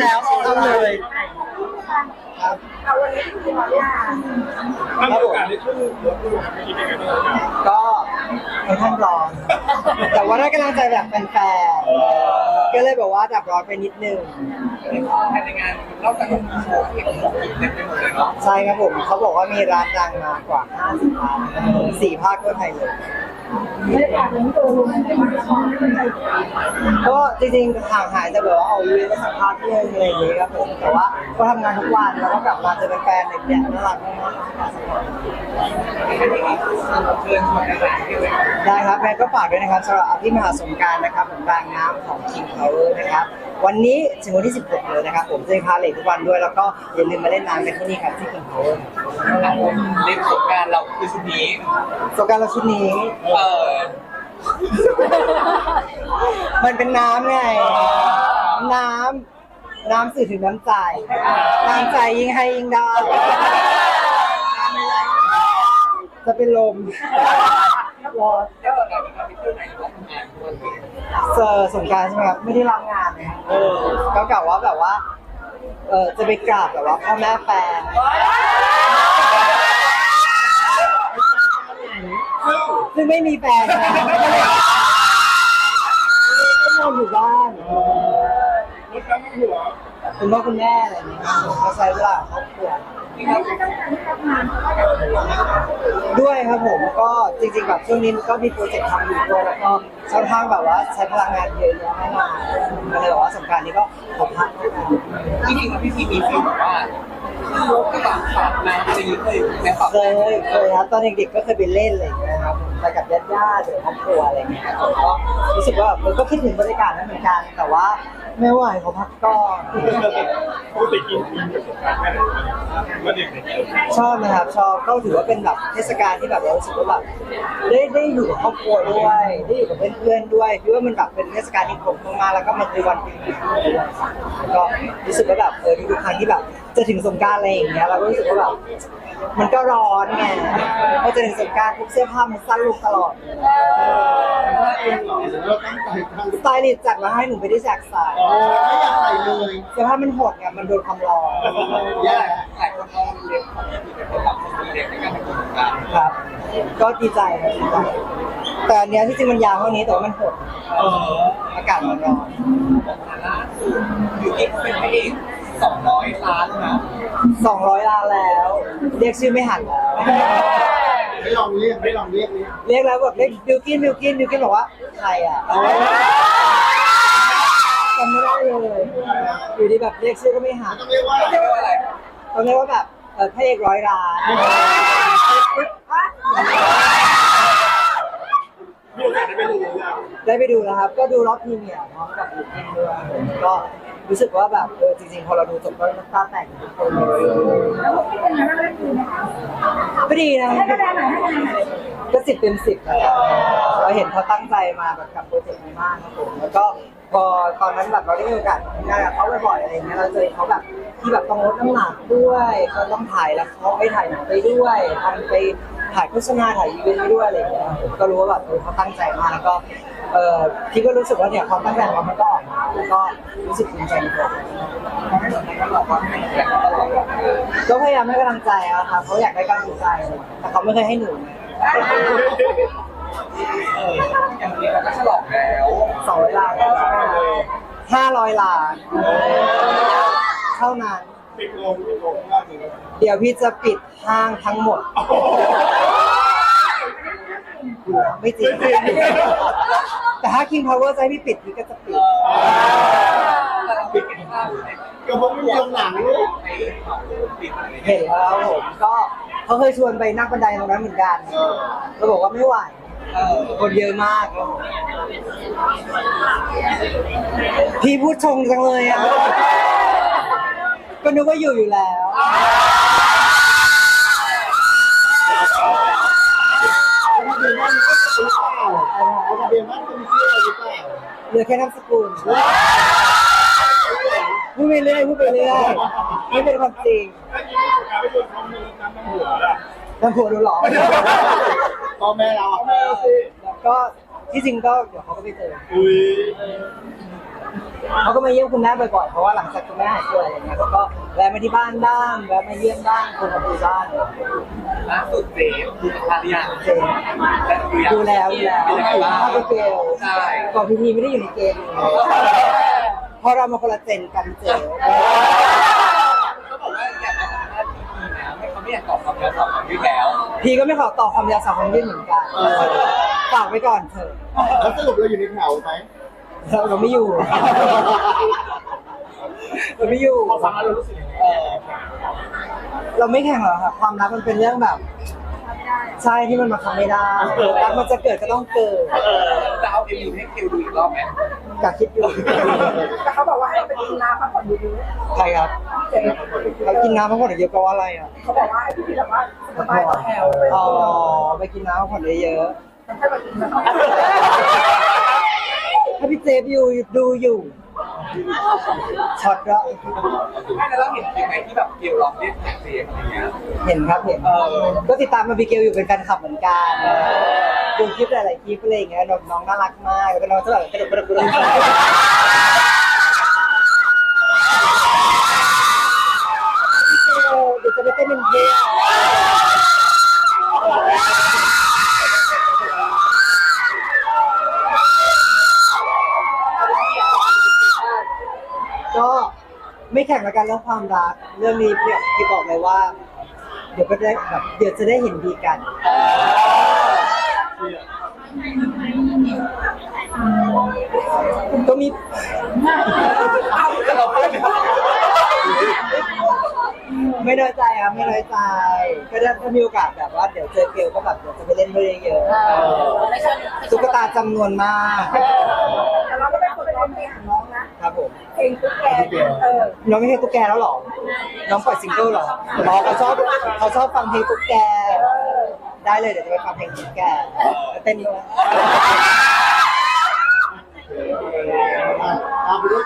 แล้วต้องเลยครับเอาวันนี้คือมาเนี่ยถ้ามีโอกาสได้ขึ้นรถตู้ครับคิดยังไงบ้างครับก็ค่อนข้างร้อน แต่ว่าได้กำลังใจแบบแฟนๆก็เลยแบบว่าดับร้อนไปนิดนึงภายในงานนอกจากโชว์ที่ของกินเต็มไปหมดเลยเนาะใช่ครับผมเขาบอกว่ามีร้านดังมากว่า 50ร้านสี่ภาคทั่วไทยเลย บรรยากาศนี้ตัวรู้มันเป็นมันละครมันใจก็จริงๆห่างหายแต่แบบว่าเอาเรื่องสัมภาษณ์เรื่องอะไรอย่างเงี้ยครับผมแต่ว่าก็ทำงานทุกวันแล้วก็กลับมาเจอแฟนๆอะไรอย่างเงี้ยน่ารักมากๆเชิญชวนได้เลยที่เลยได้ครับแม่ก็ฝากด้วยนะครับสำหรับอภิมหาสงกรารนะครับผมรางน้ำของ King Power นะครับ วันนี้ถึงวันที่ 16เลยนะครับผมจะมีพาเลททุกวันด้วย แล้วก็อย่าลืมมาเล่นน้ำกันที่นี่ครับที่ King Power เล่นสงการเราคือชุดนี้สงกรารเราชุดนี้เออมันเป็นน้ำไง น้ำน้ำสื่อถึงน้ำใจ น้ำใจยิ่งให้ยิ่งได้จะเป็นลมรอแล้วเราจะไปเที่ยวไหนก็ทำงานทุกวันเลย เจอสงกรารใช่ไหมครับไม่ได้รับงานเลยครับเออก็กะว่าแบบว่าเออจะไปกราบแบบว่าพ่อแม่แฟนซึ่งไม่มีแฟนนะก็นอนอยู่บ้านรถน้ำหัว คุณพ่อคุณแม่อะไรอย่างเงี้ยครับผมก็ใช้เวลากับครอบครัว ด้วยครับผมก็จริงๆแบบช่วงนี้ก็มีโปรเจกต์ทำอยู่ด้วยแล้วก็ค่อนข้างแบบว่าใช้พลังงานเยอะแยะมากมายก็เลยบอกว่าสงกรารนี้ก็ขอพักแล้วกันจริงๆพี่พีมีฟีลแบบว่าขึ้นรถกระบะขับน้ำอะไรอย่างเงี้ยเคยในฝักเคยเคยครับตอนเด็กๆก็เคยไปเล่นอะไรอย่างเงี้ยครับไปกับญาติๆหรือครอบครัวอะไรอย่างเงี้ยผมก็ สึกว่าเออก็คิดถึงบรรยากาศนั้นเหมือนกัน แต่ว่าไม่ไหวขอพักก่อนปกติกินกินกับสงกรารแค่ไหนก็เด็กเด็กชอบนะครับชอบก็ถือว่าเป็นแบบเทศกาลที่แบบเรารู้สึกว่าแบบได้ได้อยู่กับครอบครัวด้วยได้อยู่กับเพื่อนๆด้วยพี่ว่ามันแบบเป็นเทศกาลที่ผมมากๆแล้วก็มันคือวันปีนี้ด้วยแล้วก็รู้สึกว่าแบบเออทุกๆครั้งที่แบบจะถึงสงกรารอะไรอย่างเงี้ยเราก็รู้สึกว่าแบบมันก็ร้อนไงพอจะถึงสงกรารทุกเสื้อผ้ามันสั้นลงตลอด เราตั้งใจทำ สไตลิสต์จัดมาให้หนูไม่ได้แจกใส่ไม่อยากใส่เลยเสื้อผ้ามันหดไงมันโดนความร้อนแย่หลายคนมองเรียนของพี่เป็นคนหลักคนดีเด็กในการทำสงการครับ ก็ดีใจครับดีใจแต่อันเนี้ยที่จริงมันยาวเท่านี้แต่ว่ามันหดเอออากาศมันร้อนล่าสุดอยู่ที่เป็นพระเอกสองร้อยล้านนะสองร้อยล้านแล้ว เรียกชื่อไม่หันแล้ว ไม่ลองเรียกไม่ลองเรียกนี่เรียกแล้วแบบเรียกบิวกินบิวกินบิวกินบอกว่าใครอะจำไม่ได้เลยอยู่ดีแบบเรียกชื่อก็ไม่หันต้องเรียกว่าเรียกว่าอะไรตอนนี้ว่าแบบเออพระเอกร้อยล้านมีโอกาสได้ไปดูหรือยังได้ไปดูแล้วครับ ก็ดูรอบพรีเมียร์พร้อมกับบิวกินด้วยผมก็ รู้สึกว่าแบบเออจริงๆพอเราดูจบก็น้ำตาแตกทุกคนเลยแล้วผมคิดเป็นไงบ้างได้ดีไหมคะก็ดีนะให้คะแนนหน่อยให้คะแนนหน่อยก็สิบเต็มสิบนะครับเราเห็นเขาตั้งใจมาแบบกับโปรเจกต์นี้มากครับผมแล้วก็พอตอนนั้นแบบเราได้มีโอกาสทำงานกับเขาบ่อยๆอะไรอย่างเงี้ยเราเจอเขาแบบที่แบบต้องลดน้ำหนักด้วยก็ต้องถ่ายแล้วเขาไปถ่ายหนังไปด้วยทำไปถ่ายโฆษณาถ่ายอีเวนต์ไปด้วยอะไรอย่างเงี้ยผมก็รู้ว่าแบบเออเขาตั้งใจมากแล้วก็ เออพี่ก็รู้สึกว่าเนี่ยความตั้งใจของเขามันก็ออกมาแล้วก็รู้สึกภูมิใจในตัวเขาให้เราได้บอกว่าให้แข่งตลอดก็พยายามให้กำลังใจอะค่ะเขาอยากได้กำลังใจแต่เขาไม่เคยให้หนูเอย่างนี้เราก็ฉลองแล้วสองร้อยล้านห้าร้อยล้านเท่านั้นปิดลงปิดลงเดี๋ยวพี่จะปิดห้างทั้งหมด ไม่จริง แต่ถ้า King Power จะให้พี่ปิดพี่ก็จะปิดแต่เราปิดเป็นภาพในกระเพาะมันยังหนังลูกในเขาปิดอะไรเห็นแล้วผมก็เขาเคยชวนไปนั่งบันไดตรงนั้นเหมือนกันเราบอกว่าไม่ไหวเออคนเยอะมากครับผมพี่พูดชงจังเลยอะ ก็นึกว่าอยู่อยู่แล้ว ทะเบียนบ้านมันก็หรือเปล่าทะเบียนบ้านก็มีชื่ออะไรหรือเปล่า เห ลือแค่นามสกุลพูดไปเรื่อยพูดไปเรื่อยไม่เป็นความจริงถ้ายิงสงกรารไม่ชวนเขามีน้ำน้ำหัวล่ะน้ำผัวดูหรอพ่อแม่เราแม่สิแล้วก็ที่จริงก็เดี๋ยวเขาก็ไปเจออุ้ย เขาก็มาเยี่ยมคุณแม่บ่อยๆเพราะว่าหลังจากคุณแม่หายป่วยอะไรเงี้ยเขาก็แวะมาที่บ้านบ้างแวะมาเยี่ยมบ้างคุณมาดูบ้างล่าสุดเจมส์ดูกับภรรยาเจนดูแล้วดูแล้วเป็นยังไงบ้างภาพเกลใช่ก่อนพีพีไม่ได้อยู่ในเกมเพราะเรามาคนละเจนกันเจอเขาบอกว่าอยากจะสัมภาษณ์พีพีนะไม่เขาไม่อยากตอบคำถามสองคำยืดแล้วพีก็ไม่ขอตอบคำยาวสาวคำยื่นเหมือนกันฝากไว้ก่อนเถอะแล้วสรุปเราอยู่ในแถวไหม เราเราไม่อยู่ เราไม่อยู่ พอฟังแล้วเรารู้สึกยังไงเราไม่แข่งหรอกค่ะความรักมันเป็นเรื่องแบบใช่ที่มันมาทำไม่ได้รักมันจะเกิดก็ต้องเกิดจะเอาเอ็มยูให้คิวดูอีกรอบไหมกะคิดอยู่แต่เขาบอกว่าให้เราไปกินน้ำพักผ่อนเยอะใครครับๆเจ๊เรากินน้ำพักผ่อนเยอะๆก็ว่าอะไรอะเขาบอกว่าให้พี่แบบว่าสบายต่อแถวไปอ๋อไปกินน้ำพักผ่อนเยอะให้มากินนะครับๆ ถ้าพี่เจฟอยู่ดูอยู่ช็อตละไม่แล้วเราเห็นยังไงที่แบบเกลร้องเรียกแขกเสียงอะไรเงี้ย เห็นครับเห็นเออ ก็ติดตามมาบิเกลอยู่เป็นแฟนคลับเหมือนกันดูคลิปหลายๆคลิปอะไรอย่างเงี้ยน้องน่ารักมากแล้วก็น้องจะแบบกระโดดกระโดดกระโดดเดี๋ยวจะไปเต้นเป็นเพลง ก็ไม่แข่งละกันเรื่องความรัก เรื่องนี้พี่พี่บอกเลยว่า เดี๋ยวก็ได้แบบเดี๋ยวจะได้เห็นดีกัน ก็มีเราเพื่ไม่น้อยใจครับไม่น้อยใจ ก็ได้ถ้ามีโอกาสแบบว่าเดี๋ยวเจอเกลก็แบบเดี๋ยวจะไปเล่นด้วยเยอะๆตุ๊กตาจำนวนมาก แต่เราก็เป็นคนเลงของน้อง ผมเพลงตุ๊กแกเออน้องไม่เพลงตุ๊กแกแล้วหรอ น้องปล่อยซิงเกิลหรออ๋อเขาชอบเขาชอบฟังเพลงตุ๊กแก ได้เลยเดี๋ยวจะไปฟังเพลงตุ๊กแกเต้นด้วยตามไปด้วย